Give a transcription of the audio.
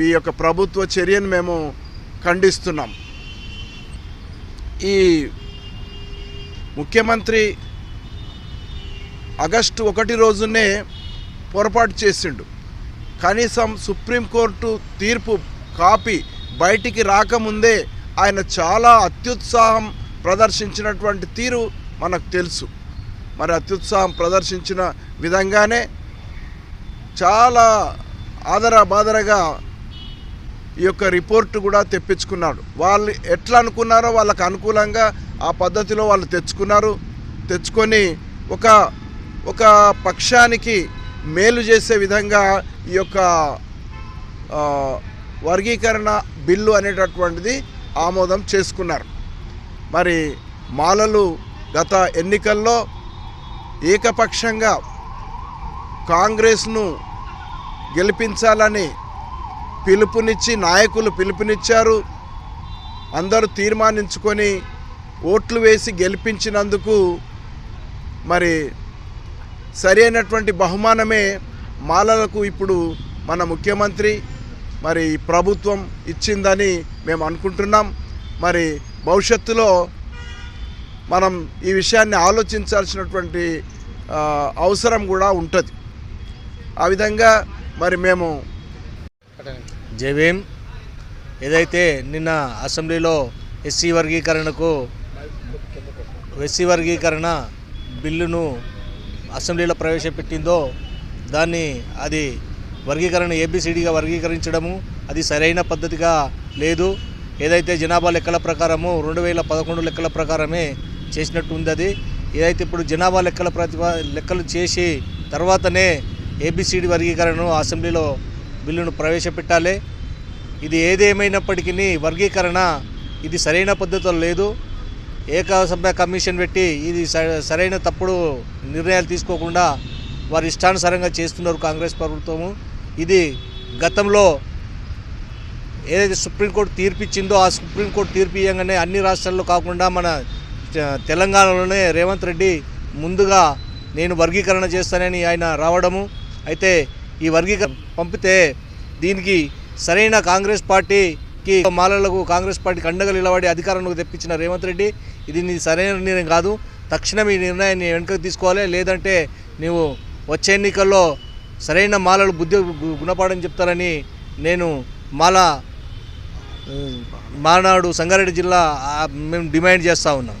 ఈ యొక్క ప్రభుత్వ చర్యను మేము ఖండిస్తున్నాం. ఈ ముఖ్యమంత్రి ఆగస్టు ఒకటి రోజునే పొరపాటు చేసిండు. కనీసం సుప్రీంకోర్టు తీర్పు కాపీ బయటికి రాకముందే ఆయన చాలా అత్యుత్సాహం ప్రదర్శించినటువంటి తీరు మనకు తెలుసు. మరి అత్యుత్సాహం ప్రదర్శించిన విధంగానే చాలా ఆదర బాదరగా ఈ యొక్క రిపోర్ట్ కూడా తెప్పించుకున్నాడు. వాళ్ళు ఎట్లా అనుకున్నారో వాళ్ళకు అనుకూలంగా ఆ పద్ధతిలో వాళ్ళు తెచ్చుకున్నారు. తెచ్చుకొని ఒక ఒక పక్షానికి మేలు చేసే విధంగా ఈ యొక్క వర్గీకరణ బిల్లు అనేటటువంటిది ఆమోదం చేసుకున్నారు. మరి మాలలు గత ఎన్నికల్లో ఏకపక్షంగా కాంగ్రెస్ను గెలిపించాలని పిలుపునిచ్చి నాయకులు పిలుపునిచ్చారు. అందరూ తీర్మానించుకొని ఓట్లు వేసి గెలిపించినందుకు మరి సరి అయినటువంటి బహుమానమే మాలలకు ఇప్పుడు మన ముఖ్యమంత్రి మరి ప్రభుత్వం ఇచ్చిందని మేము అనుకుంటున్నాం. మరి భవిష్యత్తులో మనం ఈ విషయాన్ని ఆలోచించాల్సినటువంటి అవసరం కూడా ఉంటుంది. ఆ విధంగా మరి మేము జై ఏదైతే నిన్న అసెంబ్లీలో ఎస్సీ వర్గీకరణకు ఎస్సీ వర్గీకరణ బిల్లును అసెంబ్లీలో ప్రవేశపెట్టిందో దాన్ని అది వర్గీకరణ ఏబిసిడిగా వర్గీకరించడము అది సరైన పద్ధతిగా లేదు. ఏదైతే జనాభా లెక్కల ప్రకారము రెండు వేల పదకొండు లెక్కల ప్రకారమే చేసినట్టు ఉంది అది. ఏదైతే ఇప్పుడు జనాభా లెక్కల ప్రతిభ లెక్కలు చేసి తర్వాతనే ఏబిసిడి వర్గీకరణను అసెంబ్లీలో బిల్లును ప్రవేశపెట్టాలి. ఇది ఏదేమైనప్పటికీ వర్గీకరణ ఇది సరైన పద్ధతిలో లేదు. ఏకసభ్య కమిషన్ పెట్టి ఇది స- సరైన తప్పుడు నిర్ణయాలు తీసుకోకుండా వారి ఇష్టానుసారంగా చేస్తున్నారు కాంగ్రెస్ ప్రభుత్వము. ఇది గతంలో ఏదైతే సుప్రీంకోర్టు తీర్పు ఇచ్చిందో ఆ సుప్రీంకోర్టు తీర్పు ఇవ్వగానే అన్ని రాష్ట్రాల్లో కాకుండా మన తెలంగాణలోనే రేవంత్ రెడ్డి ముందుగా నేను వర్గీకరణ చేస్తానని ఆయన రావడము. అయితే ఈ వర్గీకరణ పంపితే దీనికి సరైన కాంగ్రెస్ పార్టీకి మాలలకు కాంగ్రెస్ పార్టీకి అండగా నిలబడి అధికారంలోకి తెప్పించిన రేవంత్ రెడ్డి ఇది నీ సరైన నిర్ణయం కాదు. తక్షణం ఈ నిర్ణయాన్ని వెనుకకు తీసుకోవాలి. లేదంటే నీవు వచ్చే ఎన్నికల్లో సరైన మాలలు బుద్ధి గుణపాఠం చెప్తారని నేను మాల మానాడు సంగారెడ్డి జిల్లా మేము డిమాండ్ చేస్తూ ఉన్నాం.